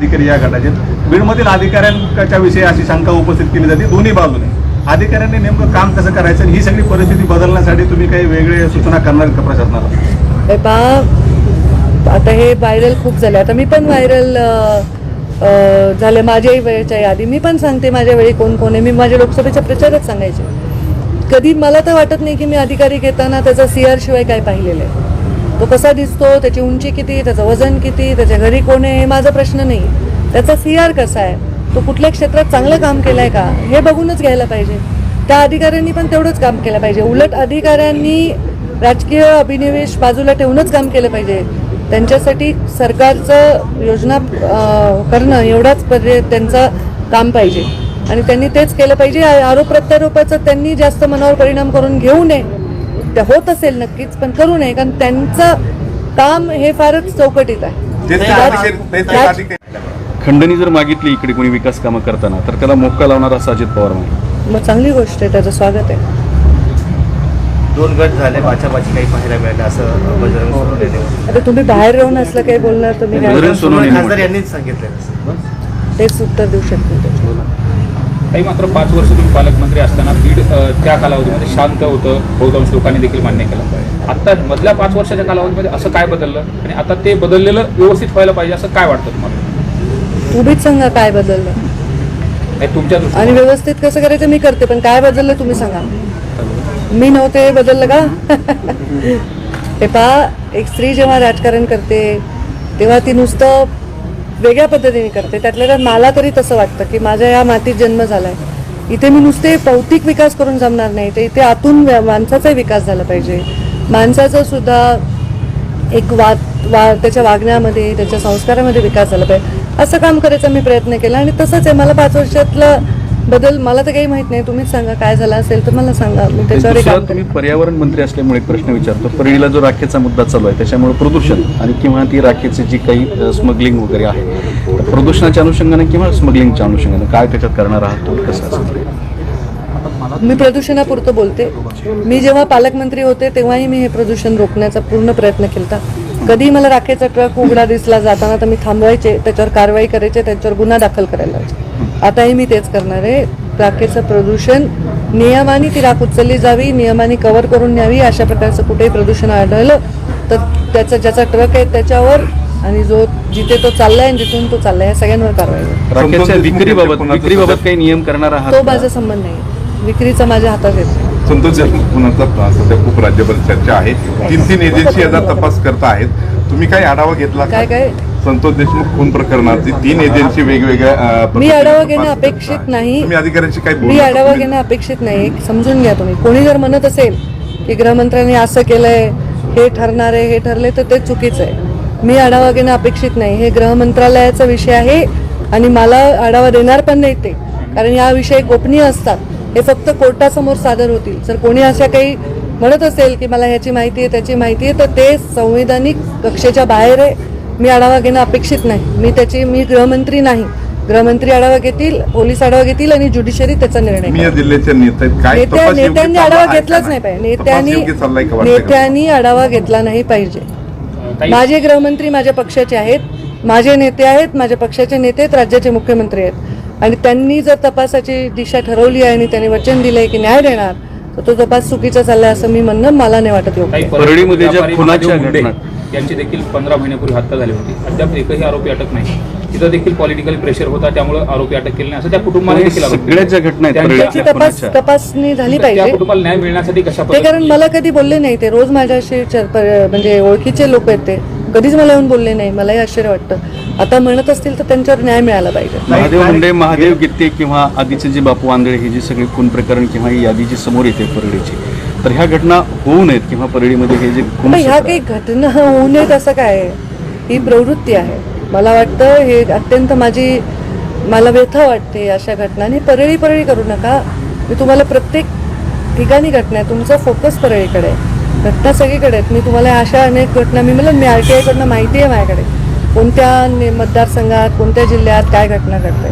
अधिकारी या गटाचे बीडमधील अधिकाऱ्यांच्या विषयी अशी शंका उपस्थित केली जाते. दोन्ही बाजूने. अधिकाऱ्यांनी नेमकं काम कसं करायचं ही सगळी परिस्थिती बदलण्यासाठी तुम्ही काही वेगळे सूचना करणार का प्रशासनाला? बा आता हे व्हायरल खूप झाले. आता मी पण व्हायरल झाले माझ्याही वेळेच्या यादी. मी पण सांगते माझ्या वेळी कोण कोण आहे. मी माझ्या लोकसभेच्या प्रचारात सांगायचे. कधी मला तर वाटत नाही की मी अधिकारी घेताना त्याचा सी आर शिवाय काय पाहिलेलं आहे. तो कसा दिसतो त्याची उंची किती त्याचं वजन किती त्याच्या घरी कोण आहे हे माझा प्रश्न नाही. त्याचा सी आर कसा आहे? तो कुठल्या क्षेत्रात चांगलं काम केलं आहे का? हे बघूनच घ्यायला पाहिजे. त्या अधिकाऱ्यांनी पण तेवढंच काम केलं पाहिजे. उलट अधिकाऱ्यांनी राजकीय अभिनिवेश बाजूला ठेवूनच काम केलं पाहिजे. त्यांच्यासाठी सरकारचं योजना करणं एवढाच पर्याय त्यांचं काम पाहिजे. आणि त्यांनी तेच केलं पाहिजे. आरोप प्रत्यारोपाचं त्यांनी जास्त मनावर परिणाम करून घेऊ नये. ते होत असेल नक्कीच पण करू नये कारण त्यांचं काम हे फारच चौकटीत आहे. त्या त्या खंडणी जर मागितली इकडे कोणी विकास कामं करताना तर त्याला मोक्का लावणार असं अजित पवार मग चांगली गोष्ट आहे त्याचं स्वागत आहे. दोन गट झाले बाचाबाची काही पाहायला मिळालं असं बजरंग सोनवणे आता तुम्ही बाहेर राहून असलं काही बोलणार तुम्ही काय बजरंग सोनवणे खासदार. यांनीच सांगितलं. तेच उत्तर देऊ शकते. त्याच्यावर. काही मात्र पाच वर्ष तुम्ही पालकमंत्री असताना बीड त्या कालावधीमध्ये शांत होतं. बहुतांश लोकांनी देखील मान्य केलं. आता मधल्या पाच वर्षाच्या कालावधीमध्ये असं काय बदललं? आणि आता ते बदललेलं व्यवस्थित व्हायला पाहिजे असं काय वाटतं तुम्हाला? तुम्हीच सांगा काय बदललं? तुमच्या आणि व्यवस्थित कसं करायचं मी करते पण काय बदललं तुम्ही सांगा. मी नव्हते बदललं का? हे पहा एक स्त्री जेव्हा राजकारण करते तेव्हा ती नुसतं वेगळ्या पद्धतीने करते. त्यातल्या त्यात मला तरी तसं वाटतं की माझ्या या मातीत जन्म झालाय. इथे मी नुसते भौतिक विकास करून जमणार नाही. तर इथे आतून व्या- माणसाचा विकास झाला पाहिजे. माणसाचा सुद्धा एक वा वा त्याच्या वागण्यामध्ये त्याच्या संस्कारामध्ये विकास झाला पाहिजे. असं काम करायचा मी प्रयत्न केला आणि तसंच आहे. मला पाच वर्षातला बदल मला तर काही माहीत नाही. तुम्हीच सांगा काय झालं असेल तर मला सांगा. मी त्याच्यावर तुम्ही पर्यावरण मंत्री असल्यामुळे एक प्रश्न विचारतो. परळीला जो राखेचा मुद्दा चालू आहे त्याच्यामुळे प्रदूषण आणि किंवा ती राखेची जी काही स्मगलिंग वगैरे आहे प्रदूषणाच्या अनुषंगाने किंवा स्मगलिंगच्या अनुषंगाने? काय त्याच्यात करणार आहात तुम्ही? कसं असं मी प्रदूषणापुरतं बोलते. मी जेव्हा पालकमंत्री होते तेव्हाही मी हे प्रदूषण रोखण्याचा पूर्ण प्रयत्न केला कधी मला राखेचा ट्रक उघडा दिसला जाताना तर मी थांबवायचे त्याच्यावर कारवाई करायचे त्याच्यावर गुन्हा दाखल करायला आताही मी तेच करणार आहे. राखेचं प्रदूषण नियमाने ती राख उचलली जावी नियमाने कव्हर करून न्यावी अशा प्रकारचं कुठेही प्रदूषण आढळलं तर त्याचा ज्याचा ट्रक आहे त्याच्यावर आणि जो जिथे तो चाललाय आणि जिथून तो चाललाय सगळ्यांवर कारवाई होईल राखेच्या विक्रीबाबत विक्रीबाबत काही नियम करणार आहात तो का? माझा संबंध नाही. विक्रीचा माझ्या हातात येत नाही. संतोष देशमुख खुनाचा सध्या खूप राज्यभर चर्चा आहे तीन तीन एजन्सी याचा तपास करत आहेत. तुम्ही काही आढावा घेतला? काय काय? संतोष देशमुख खून प्रकरणाची तीन एजन्सी वेगवेगळ्या अं, मी पद्धतीने आढावा तपास घेणं करत अपेक्षित. नाही. तुम्ही अधिकाऱ्यांशी काही मी आढावा घेणं अपेक्षित नाही. समजून घ्या तुम्ही. कोणी जर म्हणत असेल की गृहमंत्र्यांनी असं केलंय हे ठरणार आहे हे ठरले तर ते चुकीचं आहे. मी आढावा घेणं अपेक्षित नाही. हे गृहमंत्रालयाचा विषय आहे आणि मला आढावा देणार पण नाही ते. कारण या विषय गोपनीय असतात. हे फक्त कोर्टासमोर सादर होतील. जर कोणी अशा काही म्हणत असेल की मला ह्याची माहिती आहे त्याची माहिती आहे तर ते संवैधानिक कक्षेच्या बाहेर आहे. मी आढावा घेणं अपेक्षित नाही. मी त्याची मी गृहमंत्री नाही. गृहमंत्री आढावा घेतील पोलीस आढावा घेतील आणि ज्युडिशरी त्याचा निर्णय नेत्यांनी आढावा घेतलाच नाही पाहिजे. नेत्यांनी? नेत्यांनी आढावा घेतला नाही पाहिजे. माझे गृहमंत्री माझ्या पक्षाचे आहेत माझे नेते आहेत माझ्या पक्षाचे नेते आहेत राज्याचे मुख्यमंत्री आहेत. आणि त्यांनी जर तपासाची दिशा ठरवली आहे आणि त्यांनी वचन दिलंय की न्याय देणार तर तो तपास चुकीचा चाललाय असं मी म्हणणं मला नाही वाटत योग्य यांची देखील पंधरा महिन्यापूर्वी हत्या झाली होती. अद्याप एकही आरोपी अटक नाही. तिथं देखील पॉलिटिकल प्रेशर होता त्यामुळे आरोपी अटक केले नाही. असं त्या कुटुंबाने देखील आरोप सगळ्या ज्या घटना आहेत त्याची तपास तपासणी झाली त्या पाहिजे. कुटुंबाला न्याय मिळण्यासाठी कशा ते कारण मला कधी बोलले नाही ते. रोज माझ्याशी चर- पर- म्हणजे ओळखीचे लोक आहेत ते. कधीच मला येऊन बोलले नाही. मलाही आश्चर्य वाटतं. आता म्हणत असतील तर त्यांच्यावर न्याय मिळाला पाहिजे. महादेव मुंडे महादेव गित्ते किंवा आधीचे जे बापू आंधळे हे जे सगळे खून प्रकरण किंवा ही यादी जी समोर येते परळीची तर ह्या घटना होऊ नयेत किंवा परळीमध्ये हे जे खून पण ह्या काही घटना होऊ नयेत असं काय आहे? ही प्रवृत्ती आहे. मला वाटतं हे अत्यंत माझी मला व्यथा वाटते अशा घटनांनी. परळी परळी करू नका. मी तुम्हाला प्रत्येक ठिकाणी घटना आहे. तुमचा फोकस परळीकडे आहे. घटना सगळीकडे आहेत. मी तुम्हाला अशा अनेक घटना मी मला मी आर टी आयकडनं माहिती आहे माझ्याकडे. कोणत्या ने- मतदारसंघात कोणत्या जिल्ह्यात काय घटना घडत